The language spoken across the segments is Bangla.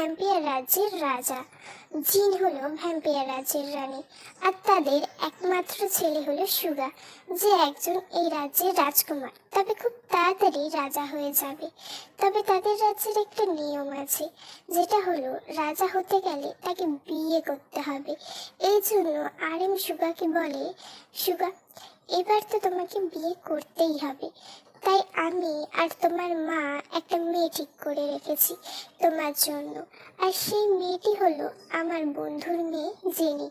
ভ্যাম্পিয়ার রাজ্যের রাজা। জিন হলো ভ্যাম্পিয়ার রাজ্যের রানী আর তাদের একমাত্র ছেলে হলো সুগা, যে একজন এই রাজ্যের রাজকুমার। তবে খুব তাড়াতাড়ি রাজা হয়ে যাবে। তবে তাদের রাজ্যের একটা নিয়ম আছে, যেটা হলো রাজা হতে গেলে তাকে বিয়ে করতে হবে। এই জন্য আর এম সুগাকে বলে, সুগা এবার তো তোমাকে বিয়ে করতেই হবে। তাই আমি আর তোমার মা একটা মেয়ে ঠিক করে রেখেছি তোমার জন্য। আর সেই মেয়েটি হলো আমার বন্ধুর মেয়ে জেনি।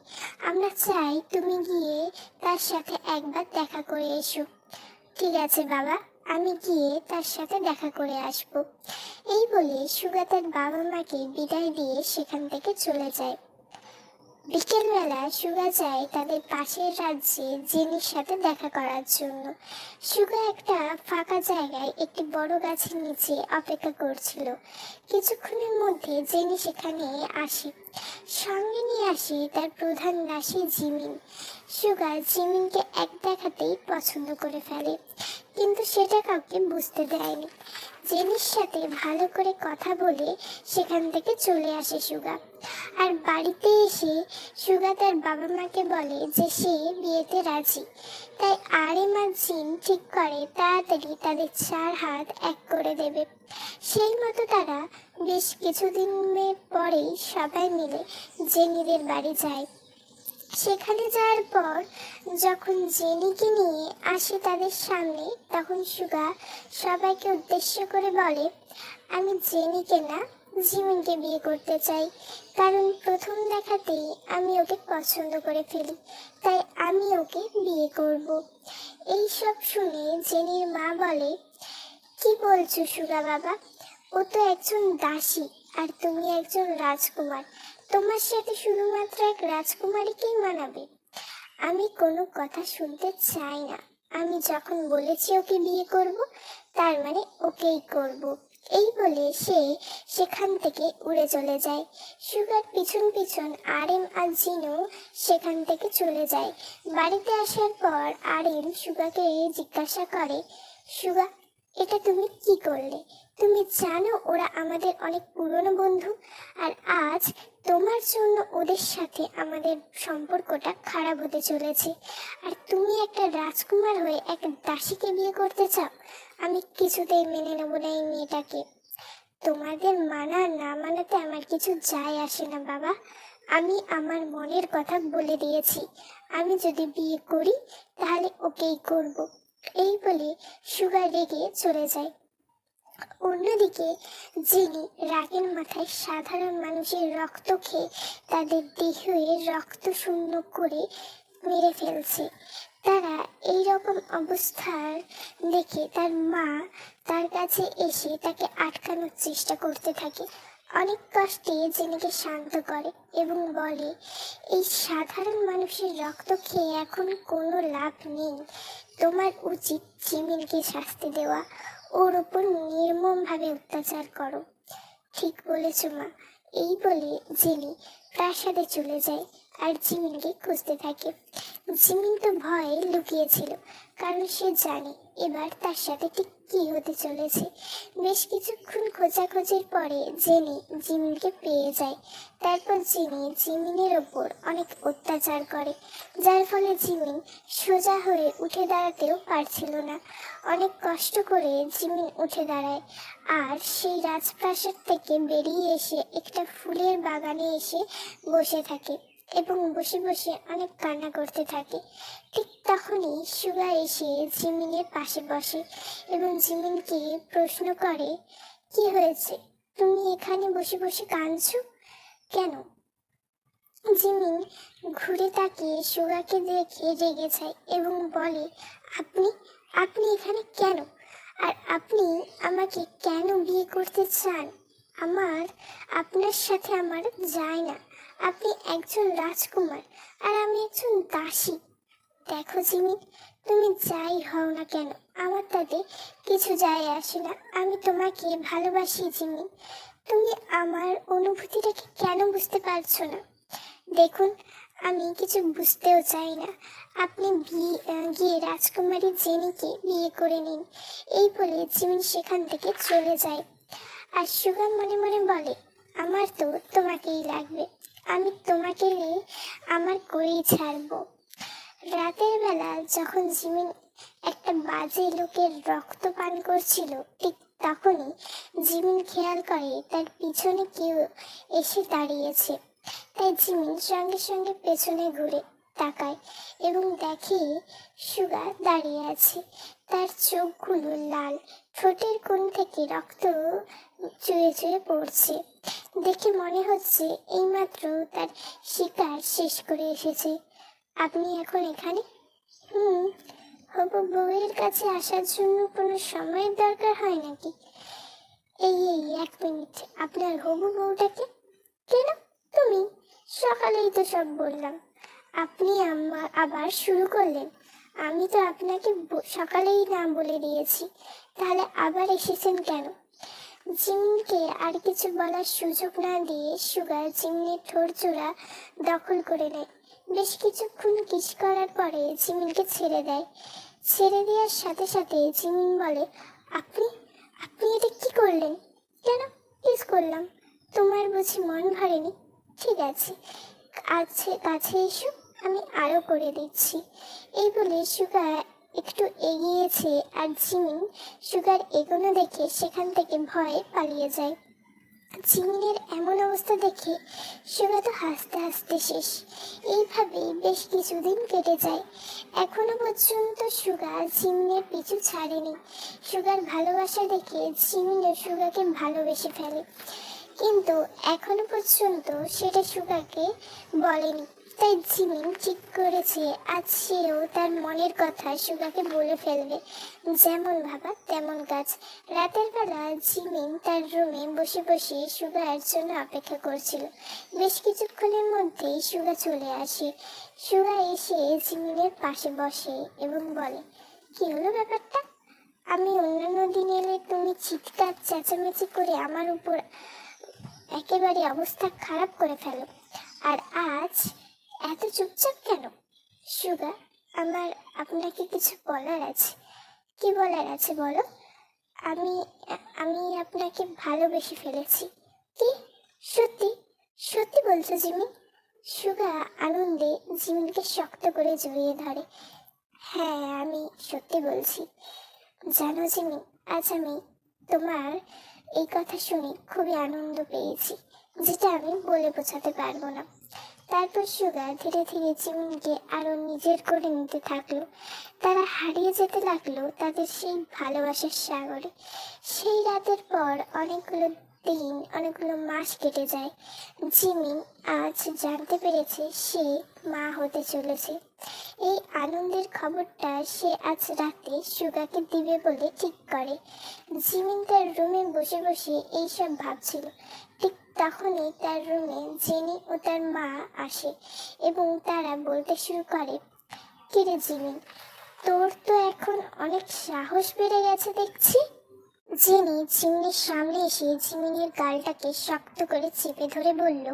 আমরা চাই তুমি গিয়ে তার সাথে একবার দেখা করে এসো। ঠিক আছে বাবা, আমি গিয়ে তার সাথে দেখা করে আসব। এই বলে সুগা তার বাবা মাকে বিদায় দিয়ে সেখান থেকে চলে যায়। বিকেলবেলা সুগা যায় তাদের পাশের রাজ্যে জেনির সাথে দেখা করার জন্য। সুগা একটা ফাঁকা জায়গায় একটি বড় গাছের নিচে অপেক্ষা করছিল। কিছুক্ষণের মধ্যে জেনি সেখানে আসে। সঙ্গে নিয়ে আসে তার প্রধান দাসী জিমিন। সুগা জিমিনকে এক দেখাতেই পছন্দ করে ফেলে, কিন্তু সেটা কাউকে বুঝতে দেয়নি। জেনির সাথে ভালো করে কথা বলে সেখান থেকে চলে আসে সুগা। আর বাড়িতে এসে সুগা তার বাবা মাকে বলে যে সে বিয়েতে রাজি। তাই আর জিন ঠিক করে, তাড়াতাড়ি তাদের চার হাত এক করে দেবে। সেই মতো তারা বেশ কিছুদিনের পরেই সবাই মিলে জেনিদের বাড়ি যায়। সেখানে যাওয়ার পর যখন জেনিকে নিয়ে আসে তাদের সামনে, তখন সুগা সবাইকে উদ্দেশ্য করে বলে, আমি জেনিকে না, জিমিনকে বিয়ে করতে চাই। কারণ প্রথম দেখাতেই আমি ওকে পছন্দ করে ফেলি, তাই আমি ওকে বিয়ে করব। এই সব শুনে জেনির মা বলে, কি বলছো সুগা বাবা? ও তো একজন দাসী, আর তুমি একজন রাজকুমার। তোমার সাথে শুধুমাত্র এক রাজকুমারীকেই মানাবে। আমি কোনো কথা শুনতে চাই না। আমি যখন বলেছি ওকে বিয়ে করব, তার মানে ওকেই করব। এই বলে সে সেখান থেকে উড়ে চলে যায়। সুগার পিছন পিছন আরেম আর জিনু সেখান থেকে চলে যায়। বাড়িতে আসার পর আরেম সুগাকে জিজ্ঞাসা করে, সুগা, এটা তুমি কি করলে? তুমি জানো ওরা আমাদের অনেক পুরনো বন্ধু, আর আজ তোমার জন্য ওদের সাথে আমাদের সম্পর্কটা খারাপ হতে চলেছে। আর তুমি একটা রাজকুমার হয়ে এক দাসীকে বিয়ে করতে চাও? আমি কিছুতেই মেনে নেব না এই মেয়েটাকে। তোমাদের মানা না মানাতে আমার কিছু যায় আসে না, বাবা। আমি আমার মনের কথা বলে দিয়েছি। আমি যদি বিয়ে করি, তাহলে ওকেই করব। এই বলে সুগার রেগে চলে যায়। অন্যদিকে, যিনি রাগের মাথায় সাধারণ মানুষের রক্ত খেয়ে তাদের দেহে রক্ত শূন্য করে মেরে ফেলছে। তারা এই রকম অবস্থার দেখে তার মা তার কাছে এসে তাকে আটকানোর চেষ্টা করতে থাকে। অনেক কষ্টে জেনেকে শান্ত করে এবং বলে, এই সাধারণ মানুষের রক্ত খেয়ে এখন কোনো লাভ নেই। তোমার উচিত জিমিনকে শাস্তি দেওয়া। ওর ওপর নির্মমভাবে অত্যাচার করো। ঠিক বলেছ মা। এই বলে জেনি প্রাসাদে চলে যায় আর জিমিনকে খুঁজতে থাকে। জিমিন তো ভয়ে লুকিয়েছিল, কারণ সে জানে এবার তার সাথে ঠিক কি হতে চলেছে। বেশ কিছুক্ষণ খোঁজাখোঁজির পরে জেনি জিমিনকে পেয়ে যায়। তারপর জিনি জিমিনের ওপর অনেক অত্যাচার করে, যার ফলে জিমিন সোজা হয়ে উঠে দাঁড়াতেও পারছিল না। অনেক কষ্ট করে জিমিন উঠে দাঁড়ায় আর সেই রাজপ্রাসাদ থেকে বেরিয়ে এসে একটা ফুলের বাগানে এসে বসে থাকে। এবং বসে বসে অনেক কান্না করতে থাকে। ঠিক তখনই সুগা এসে জিমিনের পাশে বসে এবং জিমিনকে প্রশ্ন করে, কি হয়েছে? তুমি এখানে বসে বসে কাঁদছো কেন? জিমিন ঘুরে তাকিয়ে সুগাকে দেখে রেগে যায় এবং বলে, আপনি আপনি এখানে কেন? আর আপনি আমাকে কেন বিয়ে করতে চান? আমার, আপনার সাথে আমার যায় না। আপনি একজন রাজকুমার আর আমি একজন দাসী। দেখো জিমি, তুমি যাই হও না কেন, আমার তাতে কিছু যায় আসে না। আমি তোমাকে ভালোবাসি জিমি। তুমি আমার অনুভূতিটাকে কেন বুঝতে পারছ না? দেখুন, আমি কিছু বুঝতেও চাই না। আপনি গিয়ে রাজকুমারী জেনিকে বিয়ে করে নিন। এই বলে জিমিন সেখান থেকে চলে যায়। আর সুগা মনে মনে বলে, আমার তো তোমাকেই লাগবে। আমি তোমাকে নিয়ে আমার করেই ছাড়বো। রাতের বেলা যখন জিমিন একটা বাজে লোকের রক্ত পান করছিল, ঠিক তখনই জিমিন খেয়াল করে তার পিছনে কেউ এসে দাঁড়িয়েছে। তাই জিমিন সঙ্গে সঙ্গে পেছনে ঘুরে তাকায় এবং দেখে সুগা দাঁড়িয়ে আছে। তার চোখগুলো লাল, ঠোঁটের কোণ থেকে রক্ত চুয়ে চুয়ে পড়ছে। দেখে মনে হচ্ছে এইমাত্র তার শিকার শেষ করে এসেছে। আপনি এখন এখানে? হুম, হবু বউয়ের কাছে আসার জন্য কোনো সময়ের দরকার হয় নাকি? এই এই, এক মিনিট। আপনার হবু বউটাকে? কেন? তুমি? সকালেই তো সব বললাম। আপনি আবার শুরু করলেন। আমি তো আপনাকে সকালেই না বলে দিয়েছি। তাহলে আবার এসেছেন কেন? জিমকে আর কিছু বলার সুযোগ না দিয়ে সুগার জিমনের ঠোঁট জোড়া দখল করে নেয়। বেশ কিছুক্ষণ কিস করার পরে জিমিনকে ছেড়ে দেয়। ছেড়ে দেওয়ার সাথে সাথে জিমিন বলে, আপনি আপনি এটা কি করলেন? কেন? কিস করলাম। তোমার বুঝি মন ভরেনি? ঠিক আছে আছে কাছে এসো, আমি আরও করে দিচ্ছি। এই বলে সুগার একটু এগিয়েছে আর জিমিন সুগার এগোনো দেখে সেখান থেকে ভয়ে পালিয়ে যায়। জিমিনের এমন অবস্থা দেখে সুগা তো হাসতে হাসতে শেষ। এইভাবে বেশ কিছুদিন কেটে যায়। এখনও পর্যন্ত সুগা জিমিনের পিছু ছাড়েনি। সুগার ভালোবাসা দেখে জিমিনও সুগাকে ভালোবেসে ফেলে। কিন্তু এখনও পর্যন্ত সেটা সুগাকে বলেনি। তাই জিমিন ঠিক করেছে, আজ সেও তার মনের কথা সুগাকে বলে ফেলবে। যেমন ভাবা, তেমন কাজ। রাতের বেলা জিমিন তার রুমে বসে বসে সুগার জন্য অপেক্ষা করছিল। বেশ কিছুক্ষণের মধ্যেই সুগা চলে আসে। সুগা এসে জিমিনের পাশে বসে এবং বলে, কি হলো ব্যাপারটা? আমি অন্যান্য দিন এলে তুমি চিৎকার, চেঁচামেচি করে আমার উপর একেবারে অবস্থা খারাপ করে ফেলো। আর আজ এত চুপচাপ কেন? সুগা আমার আপনাকে কিছু বলার আছে। কি বলার আছে বলো? আমি আমি আপনাকে ভালোবেসে ফেলেছি। কি? সত্যি? সত্যি বলছো জিমি? সুগা আনন্দে জিমিনকে শক্ত করে জড়িয়ে ধরে। হ্যাঁ আমি সত্যি বলছি। জানো জিমি, আজ আমি তোমার এই কথা শুনে খুবই আনন্দ পেয়েছি, যেটা আমি বলে বোঝাতে পারব না। তারপর সুগা ধীরে ধীরে জিমিনকে আরও নিজের করে নিতে থাকল। তারা হারিয়ে যেতে লাগল তাদের সেই ভালোবাসার সাগরে। সেই রাতের পর অনেকগুলো দিন, অনেকগুলো মাস কেটে যায়। জিমিন আজ জানতে পেরেছে সে মা হতে চলেছে। এই আনন্দের খবরটা সে আজ রাতে সুগাকে দিবে বলে ঠিক করে। জিমিন তার রুমে বসে বসে এইসব ভাবছিল। ঠিক তখনই তার রুমে জেনি ও তার মা আসে এবং তারা বলতে শুরু করে, কিরে জিমিন তোর তো এখন অনেক সাহস বেড়ে গেছে দেখছি। জেনি জিমিনের সামনে এসে জিমিনের গালটাকে শক্ত করে চেপে ধরে বলল,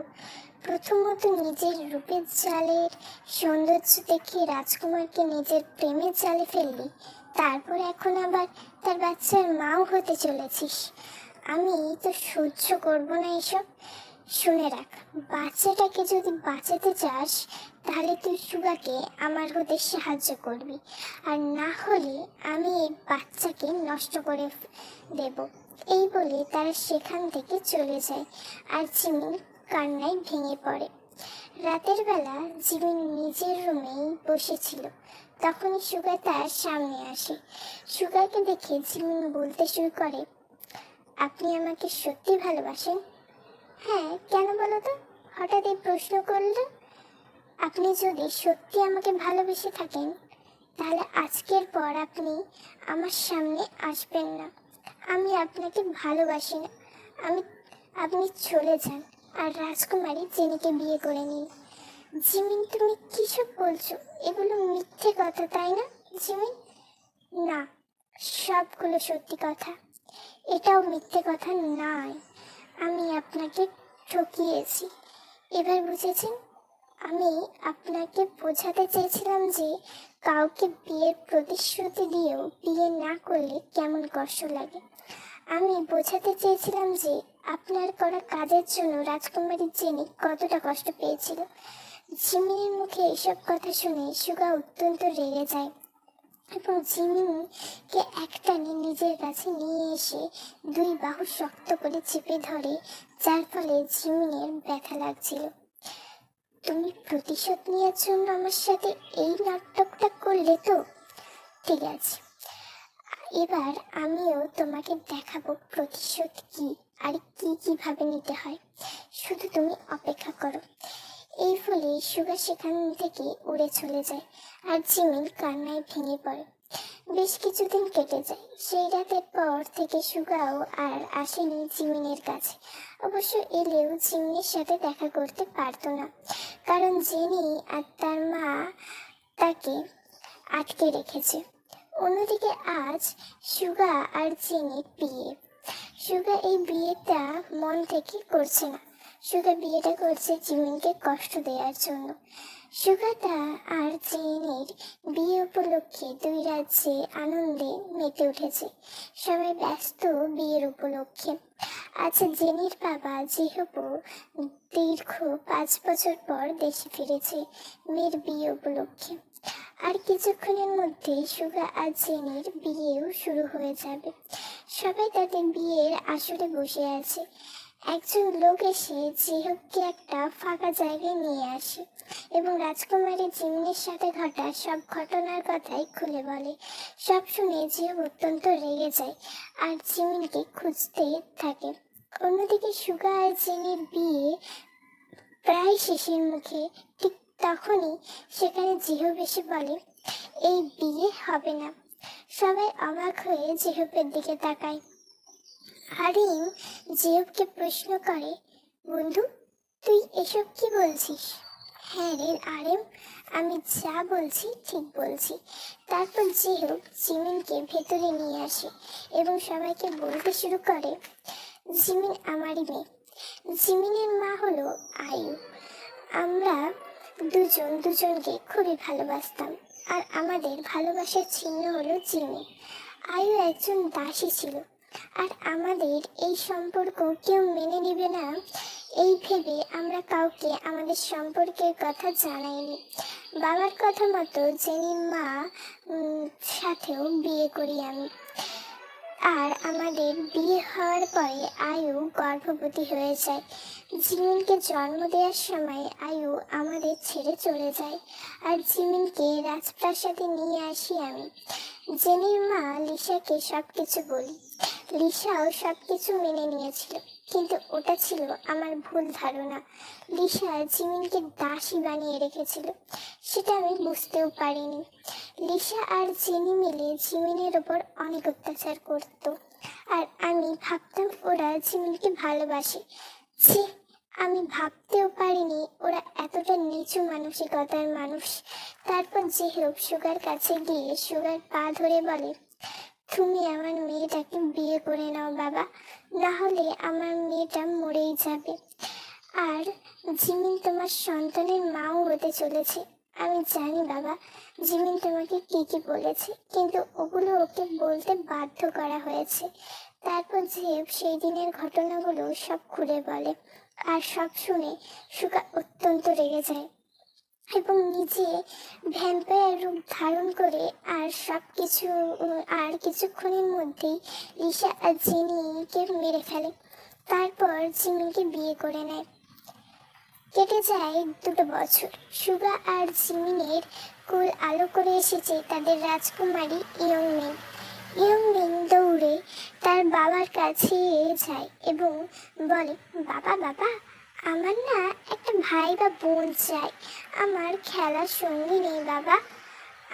প্রথমত নিজের রূপের জালের সৌন্দর্য দেখে রাজকুমারকে নিজের প্রেমের জালে ফেললি, তারপর এখন আবার তার বাচ্চার মাও হতে চলেছিস। আমি তো সহ্য করব না এসব। শুনে রাখ, বাচ্চাটাকে যদি বাঁচাতে চাস, তাহলে তুই সুগাকে আমার হতে সাহায্য করবি। আর না হলে আমি এই বাচ্চাকে নষ্ট করে দেব। এই বলে তারা সেখান থেকে চলে যায় আর জিমিন কান্নায় ভেঙে পড়ে। রাতের বেলা জিমিন নিজের রুমেই বসেছিল। তখনই সুগা তার সামনে আসে। সুগাকে দেখে জিমিন বলতে শুরু করে আপনি আমাকে সত্যি ভালোবাসেন? হ্যাঁ কেন বলো তো? হঠাৎ এই প্রশ্ন করলে আপনি যদি সত্যি আমাকে ভালোবেসে থাকেন, তাহলে আজকের পর আপনি আমার সামনে আসবেন না। আমি আপনাকে ভালোবাসি না। আমি, আপনি চলে যান আর রাজকুমারী জেনিকে বিয়ে করে নিন। জিমিন, তুমি কিসব বলছো? এগুলো মিথ্যে কথা, তাই না, জিমিন? না, সবগুলো সত্যি কথা। এটাও মিথ্যে কথা নয়। আমি আপনাকে ঠকিয়েছি। এবার বুঝেছেন? আমি আপনাকে বোঝাতে চেয়েছিলাম যে কাউকে বিয়ের প্রতিশ্রুতি দিয়েও বিয়ে না করলে কেমন কষ্ট লাগে। আমি বোঝাতে চেয়েছিলাম যে আপনার করা কাজের জন্য রাজকুমারী জেনি কতটা কষ্ট পেয়েছিল। জিমিনের মুখে এসব কথা শুনে সুগা অত্যন্ত রেগে যায়। এবং জিমিনকে একটানে নিজের কাছে নিয়ে এসে দুই বাহু শক্ত করে চেপে ধরে, যার ফলে জিমিনের ব্যথা লাগছিল। তুমি প্রতিশোধ নেওয়ার জন্য আমার সাথে এই নাটকটা করলে তো? ঠিক আছে। এবার আমিও তোমাকে দেখাবো প্রতিশোধ কি, আর কি কীভাবে নিতে হয়। শুধু তুমি অপেক্ষা করো। এই ফলে সুগা সেখান থেকে উড়ে চলে যায় আর জিমিন কান্নায় ভেঙে পড়ে। বেশ কিছুদিন কেটে যায়। সেই রাতের পর থেকে সুগাও আর আসেনি জিমিনের কাছে। অবশ্য এলেও জিমিনের সাথে দেখা করতে পারতো না। কারণ জেনি আর তার মা তাকে আটকে রেখেছে। অন্যদিকে আজ সুগা আর জেনির বিয়ে। সুগা এই বিয়েটা মন থেকে করছে না। সুগা বিয়েটা করছে জিমিনকে কষ্ট দেওয়ার জন্য। সুগাতা আর জেনের বিয়ে উপলক্ষে দুই রাজ্যে আনন্দে মেতে উঠেছে। সবাই ব্যস্ত বিয়ের উপলক্ষে। আজ জেনির বাবা যেহেতু দীর্ঘ পাঁচ বছর পর দেশে ফিরেছে মেয়ের বিয়ে উপলক্ষে। আর কিছুক্ষণের মধ্যে সুগা আর জেনের বিয়েও শুরু হয়ে যাবে। সবাই তাদের বিয়ের আসরে বসে আছে। একজন লোক এসে জিহবকে একটা ফাঁকা জায়গায় নিয়ে আসে এবং রাজকুমারী জিমিনের সাথে ঘটা সব ঘটনার কথাই খুলে বলে। সব শুনে জিহব অত্যন্ত রেগে যায় আর জিমিনকে খুঁজতে থাকে। অন্যদিকে সুগা আর জিনির বিয়ে প্রায় শেষের মুখে। ঠিক তখনই সেখানে জিহব এসে বলে, এই বিয়ে হবে না। সবাই অবাক হয়ে জিহবের দিকে তাকায়। হারিম জিহবকে প্রশ্ন করে, বন্ধু, তুই এসব কি বলছিস? হ্যাঁ রে আরেম, আমি যা বলছি ঠিক বলছি। তারপর জিহব জিমিনকে ভেতরে নিয়ে আসে এবং সবাইকে বলতে শুরু করে, জিমিন আমারই মেয়ে। জিমিনের মা হলো আয়ু আমরা দুজন দুজনকে খুবই ভালোবাসতাম আর আমাদের ভালোবাসার চিহ্ন হলো জিমি আয়ু একজন দাসী ছিল। আর আমাদের এই সম্পর্ক কেউ মেনে নেবে না, এই ভেবে আমরা কাউকে আমাদের সম্পর্কের কথা জানাইনি। বাবার কথা মতো জেনির মা সাথেও বিয়ে করি আমি। আর আমাদের বিয়ে হওয়ার পরে আয়ু গর্ভবতী হয়ে যায়। জিমিনকে জন্ম দেওয়ার সময় আয়ু আমাদের ছেড়ে চলে যায় আর জিমিনকে রাজপ্রাসাদে নিয়ে আসি আমি। জেনির মা লিসাকে সব কিছু বলি। লিসাও সব কিছু মেনে নিয়েছিল, কিন্তু ওটা ছিল আমার ভুল ধারণা। লিসা জিমিনকে দাসী বানিয়ে রেখেছিল, সেটা আমি বুঝতেও পারিনি। লিসা আর জেনি মিলে জিমিনের ওপর অনেক অত্যাচার করত। আর আমি ভাবতাম ওরা জিমিনকে ভালোবাসে। ছি, আমি ভাবতেও পারিনি ওরা এতটা নিচু মানসিকতার মানুষ। তারপর যে হোক সুগার কাছে গিয়ে সুগার পা ধরে বলে, তুমি আমার মেয়েটাকে বিয়ে করে নাও বাবা, না হলে আমার মেয়েটা মরেই যাবে। আর জিমিন তোমার সন্তানের মাও হতে চলেছে। আমি জানি বাবা, জিমিন তোমাকে কি কি বলেছে, কিন্তু ওগুলো ওকে বলতে বাধ্য করা হয়েছে। তারপর যে সেই দিনের ঘটনাগুলো সব খুলে বলে আর সব শুনে সুগা অত্যন্ত রেগে যায় এবং নিজে ভ্যাম্পায়ার রূপ ধারণ করে আর সব কিছু, আর কিছুক্ষণের মধ্যেই লিসা আর জিনিকে মেরে ফেলে। তারপর জিমিনকে বিয়ে করে নেয়। কেটে যায় দুটো বছর। সুগা আর জিমিনের কুল আলো করে এসেছে তাদের রাজকুমারী ইয়ংমিন ইয়ংমিন দৌড়ে তার বাবার কাছে যায় এবং বলে, বাবা বাবা, আমার না একটা ভাই বা বোন চাই। আমার খেলার সঙ্গী নেই, বাবা।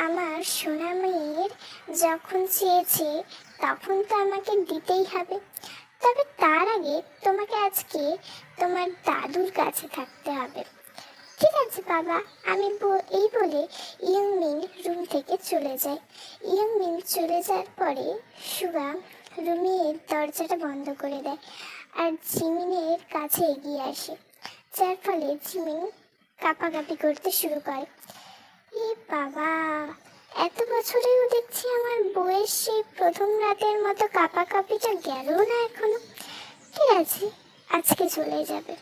আমার সোনা মেয়ের যখন চেয়েছে, তখন তো আমাকে দিতেই হবে। তবে তার আগে তোমাকে আজকে তোমার দাদুর কাছে থাকতে হবে। ঠিক আছে, বাবা। আমি এই বলে ইয়ংমিন রুম থেকে চলে যায়। ইয়ংমিন চলে যাওয়ার পরে সুগা রুমের দরজাটা বন্ধ করে দেয় আর জিমিনের কাছে এগিয়ে আসে। যার ফলে জিমিন কাপাকাপি করতে শুরু করে। এ বাবা! এত বছরেও দেখছি আমার বউয়ের সেই প্রথম রাতের মতো কাপা কাপিটা গেল না এখনও। ঠিক আছে, আজকে চলে যাবে।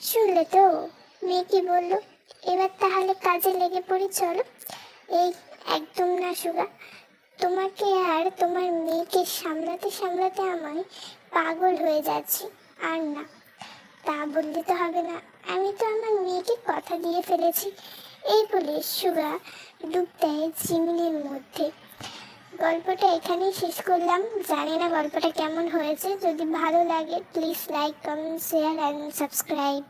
শুনলে তো, মেয়ে কি বলল? এবার তাহলে কাজে লেগে পড়ি, চলো। এই একদম না, সুগা। তোমাকে আর তোমার মেয়েকে সামলাতে সামলাতে আমায় পাগল হয়ে যাচ্ছি। আর না, তা বললে তো হবে না। আমি তো আমার মেয়েকে কথা দিয়ে ফেলেছি। এই বলে সুগা ডুব দেয় চিমিনের মধ্যে। গল্পটা এখানেই শেষ করলাম। জানি না গল্পটা কেমন হয়েছে। যদি ভালো লাগে please like comment share and subscribe